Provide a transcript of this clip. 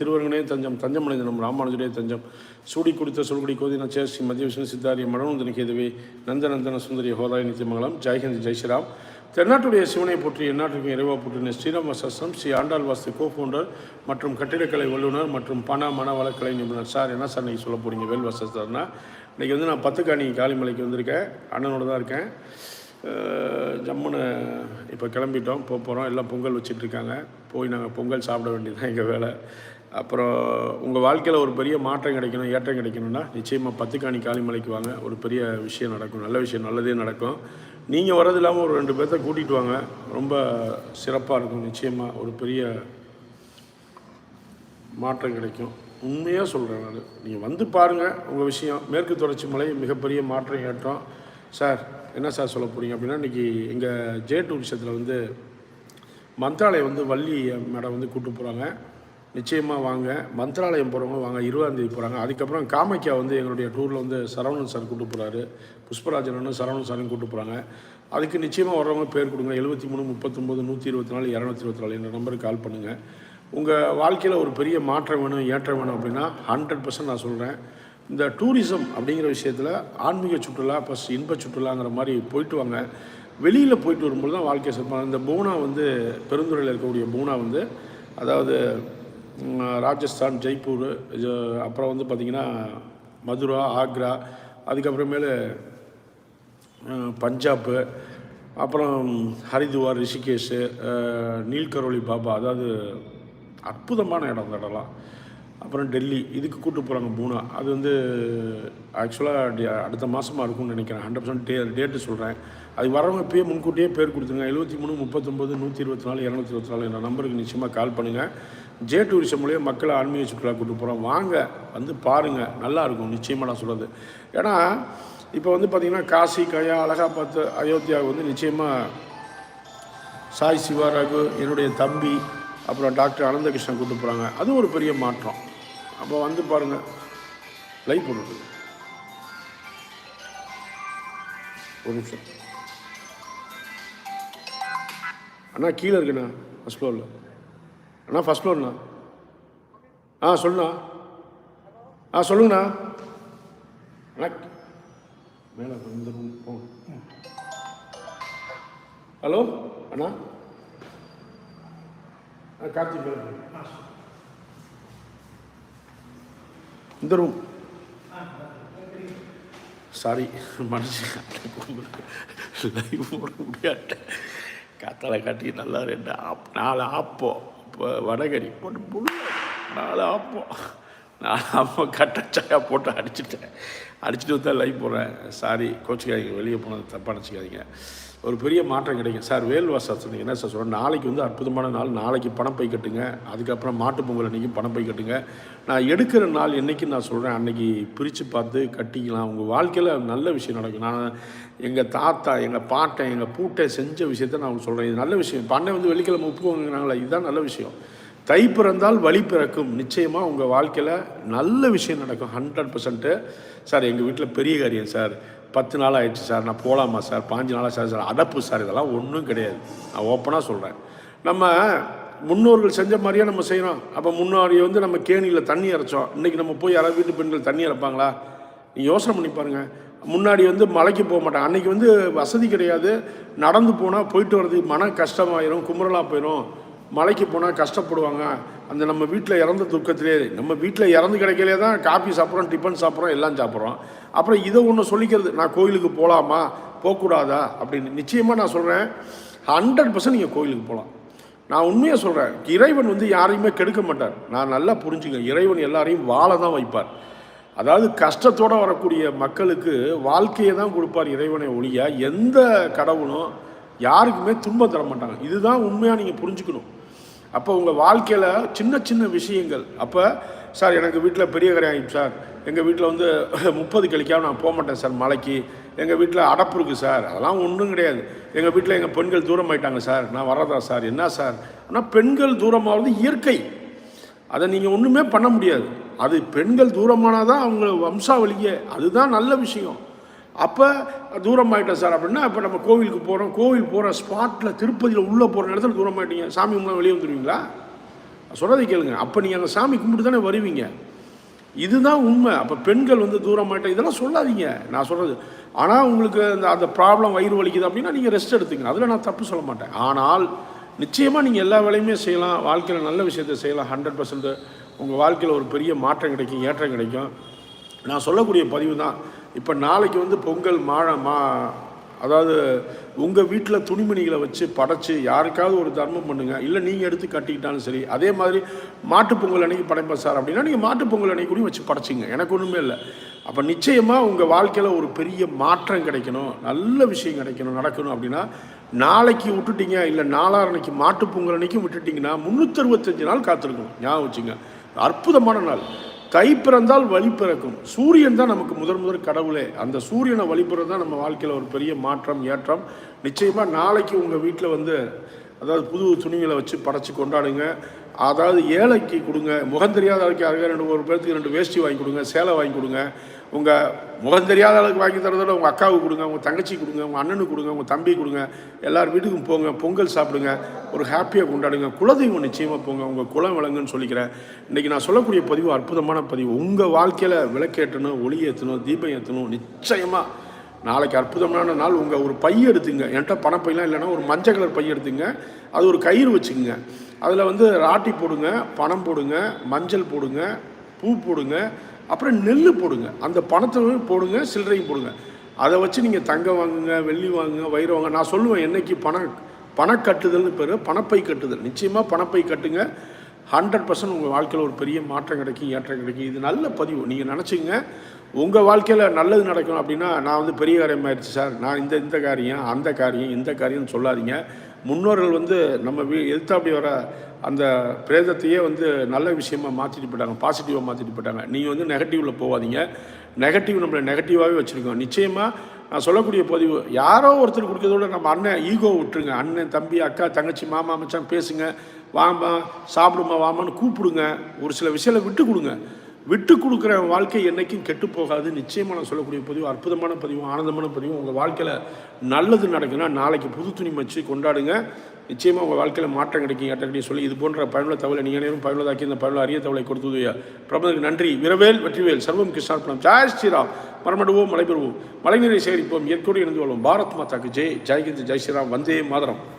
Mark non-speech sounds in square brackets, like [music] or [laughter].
திருவரங்கனே தஞ்சம் தஞ்சமடைந்தனம் ராமானுஜரே தஞ்சம். சூடி குடித்த சொல்குடி கோதின சேஷி மத்திய விஷ்ணு சித்தாரிய மனோநந்தன கேதுவே நந்தநந்தன சுந்தரி ஹோதாய் நித்தியமங்கலம் ஜெய்ஹிந்த் ஜெய்ஸ்ராம் தென்னாட்டுடைய சிவனை போற்றி எந்நாட்டுக்கும் இறைவா போற்றின ஸ்ரீராம் வசஸ்தம் ஸ்ரீ ஆண்டாள் வாஸ்து கோ ஃபவுண்டர் மற்றும் கட்டிடக்கலை வல்லுநர் மற்றும் பண மன வளக்கலை நிபுணர். சார் என்ன சார் நீங்கள் சொல்ல போகிறீங்க வேல் வசஸ்தர்னா இன்றைக்கி வந்து நான் பத்துக்காணி காளிமலைக்கு வந்திருக்கேன். அண்ணனோட தான் இருக்கேன். ஜம்முன்னு இப்போ கிளம்பிட்டோம் போக போகிறோம் எல்லாம் பொங்கல் வச்சிட்டு இருக்காங்க. போய் நாங்கள் பொங்கல் சாப்பிட வேண்டியதுதான் எங்கள் வேலை. அப்புறம் உங்கள் வாழ்க்கையில் ஒரு பெரிய மாற்றம் கிடைக்கணும் ஏற்றம் கிடைக்கணும்னா நிச்சயமாக பத்துக்காணி காளிமலைக்கு வாங்க. ஒரு பெரிய விஷயம் நடக்கும் நல்ல விஷயம் நல்லதே நடக்கும். நீங்கள் வர்றது இல்லாமல் ஒரு ரெண்டு பேர்த்த கூட்டிகிட்டு வாங்க. ரொம்ப சிறப்பாக இருக்கும். நிச்சயமாக ஒரு பெரிய மாற்றம் கிடைக்கும். உண்மையாக சொல்கிறேன் நான். நீங்கள் வந்து பாருங்கள் உங்கள் விஷயம். மேற்கு தொடர்ச்சி மலை மிகப்பெரிய மாற்றம் ஏற்றம். சார் என்ன சார் சொல்ல போகிறீங்க அப்படின்னா இன்றைக்கி எங்கள் ஜே டூரிசத்தில் வந்து மந்தாலயம் வந்து வள்ளி மேடம் வந்து கூப்பிட்டு போகிறாங்க நிச்சயமாக வாங்க. மந்த்ராலயம் போகிறவங்க வாங்க இருபதாந்தேதி போகிறாங்க அதுக்கப்புறம் காமாக்கியா வந்து எங்களுடைய டூரில் வந்து சரவணன் சார் கூப்பிட்டு போகிறாரு புஷ்பராஜன் சரவணன் சாரும் கூப்பிட்டு போகிறாங்க அதுக்கு நிச்சயமாக வர்றவங்க பேர் கொடுங்க. எழுபத்தி மூணு முப்பத்தொம்போது நூற்றி இருபத்தி நாலு இரநூத்தி இருபத்தி நாலு என்ற நம்பருக்கு கால் பண்ணுங்கள் உங்கள் வாழ்க்கையில் ஒரு பெரிய மாற்றம் வேணும் ஏற்றம் வேணும் அப்படின்னா ஹண்ட்ரட் பர்சன்ட் நான் சொல்கிறேன் இந்த டூரிசம் அப்படிங்கிற விஷயத்தில் ஆன்மீக சுற்றுலா ப்ளஸ் இன்ப சுற்றுலாங்கிற மாதிரி போயிட்டு வாங்க. வெளியில் போயிட்டு வரும்போது தான் வாழ்க்கை சிறப்பாக இந்த பூனா வந்து பெருந்துறையில் இருக்கக்கூடிய பூனா வந்து அதாவது ராஜஸ்தான் ஜெய்ப்பூர் இது அப்புறம் வந்து பார்த்திங்கன்னா மதுரா ஆக்ரா அதுக்கப்புறமேலு பஞ்சாப்பு அப்புறம் ஹரித்வார் ரிஷிகேஷ் நீல்கரோலி பாபா அதாவது அற்புதமான இடம் அந்த இடம்லாம். அப்புறம் டெல்லி இதுக்கு கூட்டு போகிறாங்க பூனா. அது வந்து ஆக்சுவலாக அடுத்த மாதமாக இருக்கும்னு நினைக்கிறேன். ஹண்ட்ரட் பர்சன்ட் டே டேட்டு சொல்கிறேன் அது வரவங்க இப்பயே முன்கூட்டியே பேர் கொடுத்துருங்க. எழுபத்தி மூணு முப்பத்தொம்போது நூற்றி இருபத்தி நாலு இரநூத்தி இருபத்தி நாலு என்ற நம்பருக்கு நிச்சயமாக கால் பண்ணுங்கள் ஜே டூரிசம் மூலியம் மக்களை ஆன்மீக சுற்றுலா கூட்டு போகிறோம் வாங்க வந்து பாருங்கள் நல்லாயிருக்கும் நிச்சயமாக நான் சொல்கிறது ஏன்னா இப்போ வந்து பார்த்திங்கன்னா காசி கயா அலகாபாத் அயோத்தியா வந்து நிச்சயமாக சாய் சிவா ரகு என்னுடைய தம்பி அப்புறம் டாக்டர் அனந்தகிருஷ்ணன் கூட்டு போகிறாங்க அது ஒரு பெரிய மாற்றம். அப்போ வந்து பாருங்கள் லைவ் போட்டுட்டு. ஒரு நிமிஷம். அண்ணா கீழே இருக்குண்ணா ஃபஸ்ட் ஃப்ளோரில் அண்ணா ஃபஸ்ட் ஃப்ளோர்ண்ணா ஆ சொல்லுண்ணா. ஆ சொல்லுங்கண்ணா. அண்ணா மேலே இந்த room போங்க ஹலோ அண்ணா. ஆ கார்த்தி மேலே. இந்த ரூம் சாரி மனுஷன் லைவ் போட முடியாது கத்தலை காட்டி நல்லா ரெண்டு ஆப் நாலு ஆப்போம் இப்போ வடகறி போட்டு நாலு ஆப்போம் நான் ஆப்பம் கட்டச்சாயா போட்டு அடிச்சிட்டேன். அடிச்சுட்டு தான் லைவ் போடுறேன். சாரி கோச்சிக்காதீங்க வெளியே போனது தப்பாக நினச்சிக்காதீங்க. ஒரு பெரிய மாற்றம் கிடைக்கும். சார் வேல்வாசா சொன்னீங்க. என்ன சார் சொல்கிறேன் நாளைக்கு வந்து அற்புதமான நாள். நாளைக்கு பணம் பை கட்டுங்க. அதுக்கப்புறம் மாட்டு பொங்கல் அன்றைக்கி பணம் பை கட்டுங்க. நான் எடுக்கிற நாள் என்றைக்கு நான் சொல்கிறேன் அன்றைக்கி பிரித்து பார்த்து கட்டிக்கலாம். உங்கள் வாழ்க்கையில் நல்ல விஷயம் நடக்கும். நான் எங்கள் தாத்தா எங்கள் பாட்டன் எங்கள் பூட்டை செஞ்ச விஷயத்த நான் உங்களுக்கு சொல்கிறேன் இது நல்ல விஷயம். பண்ணை வந்து வெள்ளிக்கிழமை உப்பு இதுதான் நல்ல விஷயம். தை பிறந்தால் வழி பிறக்கும். நிச்சயமாக உங்கள் வாழ்க்கையில் நல்ல விஷயம் நடக்கும். ஹண்ட்ரட் பர்சன்ட்டு சார் எங்கள் வீட்டில் பெரிய காரியம் சார். பத்து நாள் ஆயிடுச்சு சார். நான் போகலாமா சார்? பாஞ்சு நாளாக சார் சார். அடப்பு சார். இதெல்லாம் ஒன்றும் கிடையாது. நான் ஓப்பனாக சொல்கிறேன் நம்ம முன்னோர்கள் செஞ்ச மாதிரியே நம்ம செய்கிறோம் அப்போ முன்னாடி வந்து நம்ம கேணியில் தண்ணி இறைச்சோம் இன்றைக்கி நம்ம போய் யாராவது வீட்டு பெண்கள் தண்ணி இறப்பாங்களா நீ யோசனை பண்ணி பாருங்கள் முன்னாடி வந்து மலைக்கு போக மாட்டாங்க. அன்றைக்கி வந்து வசதி கிடையாது. நடந்து போனால் போயிட்டு வர்றதுக்கு மன கஷ்டமாயிரும் குமுறலாக போயிடும் மலைக்கு போனால் கஷ்டப்படுவாங்க. அந்த நம்ம வீட்டில் இறந்த துக்கத்திலே நம்ம வீட்டில் இறந்து கிடைக்கலே தான் காஃபி சாப்பிட்றோம் டிஃபன் சாப்பிட்றோம் எல்லாம் சாப்பிட்றோம். அப்புறம் இதை ஒன்று சொல்லிக்கிறது நான் கோயிலுக்கு போகலாமா போகக்கூடாதா அப்படின்னு. நிச்சயமாக நான் சொல்கிறேன் ஹண்ட்ரட் பர்சன்ட் நீங்கள் கோயிலுக்கு போகலாம் நான் உண்மையாக சொல்கிறேன் இறைவன் வந்து யாரையுமே கெடுக்க மாட்டார். நான் நல்லா புரிஞ்சுங்க இறைவன் எல்லாரையும் வாழ தான் வைப்பார். அதாவது கஷ்டத்தோடு வரக்கூடிய மக்களுக்கு வாழ்க்கையை தான் கொடுப்பார் இறைவனை ஒழிய எந்த கடவுளும் யாருக்குமே துன்பம் தர மாட்டாங்க இதுதான் உண்மையாக நீங்கள் புரிஞ்சுக்கணும். அப்போ உங்கள் வாழ்க்கையில் சின்ன சின்ன விஷயங்கள். அப்போ சார் எனக்கு வீட்டில் பெரிய கரை சார். எங்கள் வீட்டில் வந்து [laughs] முப்பது கழிக்காம நான் போக மாட்டேன் சார் மலைக்கு எங்கள் வீட்டில் அடப்பு இருக்குது சார். அதெல்லாம் ஒன்றும் கிடையாது. எங்கள் வீட்டில் எங்கள் பெண்கள் தூரம் ஆயிட்டாங்க சார். நான் வர்றதா சார்? என்ன சார்? ஆனால் பெண்கள் தூரமாகிறது இயற்கை. அதை நீங்கள் ஒன்றுமே பண்ண முடியாது. அது பெண்கள் தூரமானால் தான் அவங்க வம்சாவளியே. அதுதான் நல்ல விஷயம். அப்போ தூரமாயிட்டேன் சார் அப்படின்னா இப்போ நம்ம கோவிலுக்கு போகிறோம் கோவில் போகிற ஸ்பாட்டில் திருப்பதியில் உள்ளே போகிற இடத்துல தூரமாயிட்டீங்க. சாமி முன்னாடி வெளியே வந்துடுவீங்களா சொல்கிறதை கேளுங்க. அப்போ நீங்கள் அந்த சாமி கும்பிட்டு தானே வருவீங்க. இதுதான் உண்மை. அப்போ பெண்கள் வந்து தூரமாட்ட இதெல்லாம் சொல்லாதீங்க. நான் சொல்கிறது ஆனால் உங்களுக்கு அந்த அந்த ப்ராப்ளம் வயிறு வலிக்குது அப்படின்னா நீங்கள் ரெஸ்ட் எடுத்துங்க அதில் நான் தப்பு சொல்ல மாட்டேன். ஆனால் நிச்சயமாக நீங்கள் எல்லா வேலையுமே செய்யலாம். வாழ்க்கையில் நல்ல விஷயத்தை செய்யலாம். ஹண்ட்ரட் பர்சன்ட் உங்கள் வாழ்க்கையில் ஒரு பெரிய மாற்றம் கிடைக்கும் ஏற்றம் கிடைக்கும். நான் சொல்லக்கூடிய பதிவு தான். இப்போ நாளைக்கு வந்து பொங்கல் மா மா அதாவது உங்கள் வீட்டில் துணிமணிகளை வச்சு படைச்சி யாருக்காவது ஒரு தர்மம் பண்ணுங்கள் இல்லை நீங்கள் எடுத்து கட்டிக்கிட்டாலும் சரி அதே மாதிரி மாட்டுப் பொங்கல் அன்னைக்கு படைப்பேன் சார் அப்படின்னா நீங்கள் மாட்டுப் பொங்கல் அன்னைக்கு கூட வச்சு படைச்சிங்க. எனக்கு ஒன்றுமே இல்லை. அப்போ நிச்சயமாக உங்கள் வாழ்க்கையில் ஒரு பெரிய மாற்றம் கிடைக்கணும் நல்ல விஷயம் கிடைக்கணும் நடக்கணும் அப்படின்னா நாளைக்கு விட்டுட்டீங்க இல்லை நாளான்னைக்கு மாட்டுப் பொங்கல் அன்னைக்கும் விட்டுட்டிங்கன்னா முந்நூற்றறுபத்தஞ்சு நாள் காத்திருக்கணும். ஞாபகம் வச்சுங்க. அற்புதமான நாள். கை பிறந்தால் வழி பிறக்கும். சூரியன் தான் நமக்கு முதல் முதல் கடவுளே. அந்த சூரியனை வழிபடுறது தான் நம்ம வாழ்க்கையில் ஒரு பெரிய மாற்றம் ஏற்றம். நிச்சயமாக நாளைக்கு உங்கள் வீட்டில் வந்து அதாவது புது துணிகளை வச்சு படைச்சு கொண்டாடுங்க. அதாவது ஏழைக்கு கொடுங்க முகம் தெரியாத அளவுக்கு யாருக்கா ரெண்டு ஒரு பேர்த்துக்கு ரெண்டு வேஷ்டி வாங்கி கொடுங்க சேலை வாங்கி கொடுங்க உங்கள் முகம் தெரியாத அளவுக்கு வாங்கி தரதோட உங்கள் அக்காவுக்கு கொடுங்க உங்கள் தங்கச்சி கொடுங்க உங்கள் அண்ணனுக்கு கொடுங்க உங்கள் தம்பி கொடுங்க எல்லார் வீட்டுக்கும் போங்க பொங்கல் சாப்பிடுங்க ஒரு ஹாப்பியாக கொண்டாடுங்க குலதெய்வம் நிச்சயமாக போங்க உங்கள் குலம் விளங்குன்னு சொல்லிக்கிறேன். இன்றைக்கி நான் சொல்லக்கூடிய பதிவு அற்புதமான பதிவு. உங்கள் வாழ்க்கையில் விளக்கேற்றணும் ஒளி ஏற்றணும் தீபம் ஏற்றணும் நிச்சயமாக நாளைக்கு அற்புதமான நாள். உங்கள் ஒரு பை எடுத்துங்க. என்கிட்ட பணப்பையெல்லாம் இல்லைன்னா ஒரு மஞ்சள் கலர் பை எடுத்துங்க. அது ஒரு கயிறு வச்சுக்கோங்க. அதில் வந்து ராட்டி போடுங்க பணம் போடுங்க மஞ்சள் போடுங்க பூ போடுங்க அப்புறம் நெல் போடுங்க. அந்த பணத்தை போடுங்க சில்லறையும் போடுங்க. அதை வச்சு நீங்கள் தங்கம் வாங்குங்க வெள்ளி வாங்குங்க வயிறு வாங்க நான் சொல்லுவேன் என்னைக்கு பணம் பணக்கட்டுதல்னு பேர் பணப்பை கட்டுதல். நிச்சயமாக பணப்பை கட்டுங்க. ஹண்ட்ரட் பர்சன்ட் உங்கள் வாழ்க்கையில் ஒரு பெரிய மாற்றம் கிடைக்கும் ஏற்றம் கிடைக்கும். இது நல்ல பதிவு. நீங்கள் நினச்சிங்க உங்கள் வாழ்க்கையில் நல்லது நடக்கணும் அப்படின்னா நான் வந்து பெரிய காரியம் ஆயிடுச்சு சார். நான் இந்த இந்த காரியம் அந்த காரியம் இந்த காரியம்னு சொல்லாதீங்க. முன்னோர்கள் வந்து நம்ம வீ எழுத்தாப்படி வர அந்த பிரேதத்தையே வந்து நல்ல விஷயமாக மாற்றிட்டு போயிட்டாங்க பாசிட்டிவாக மாற்றிட்டு போயிட்டாங்க. நீங்கள் வந்து நெகட்டிவில் போகாதீங்க. நெகட்டிவ் நம்மளை நெகட்டிவாகவே வச்சுருக்கோம். நிச்சயமாக நான் சொல்லக்கூடிய பதிவு யாரோ ஒருத்தர் கொடுக்கறதோட நம்ம அண்ணன் ஈகோ விட்டுருங்க. அண்ணன் தம்பி அக்கா தங்கச்சி மாமா மச்சான் பேசுங்க. வாமா சாப்பிடுமா வாமான்னு கூப்பிடுங்க. ஒரு சில விஷயங்களை விட்டு கொடுங்க. விட்டு கொடுக்குற வாழ்க்கை என்றைக்கும் கெட்டு போகாது. நிச்சயமாக நான் சொல்லக்கூடிய பதிவு அற்புதமான பதிவும் ஆனந்தமான பதிவும். உங்கள் வாழ்க்கையில் நல்லது நடக்குன்னா நாளைக்கு புது துணி வச்சு கொண்டாடுங்க. நிச்சயமாக உங்கள் வாழ்க்கையில் மாற்றம் கிடைக்கும். ஏற்றக்கூடிய சொல்லி இது போன்ற பயனுள்ள தகவலை நீங்கள் நேரம் பயனுள்ளதாக்கி இந்த பயனுள்ள அரிய தகவலை கொடுத்தது பிரபலுக்கு நன்றி. விரவேல் வெற்றிவேல் சர்வம் கிருஷ்ணார்ப்பணம் ஜாய் ஸ்ரீராம். மரமடுவோம் மலைபெறுவோம். மழைநீரை சேகரிப்போம். இயற்கையோடு இணைந்து கொள்வோம். பாரத் மாதாக்கு ஜெய். ஜெய்கிந்த் ஜெய் ஸ்ரீராம். வந்தே மாதரம்.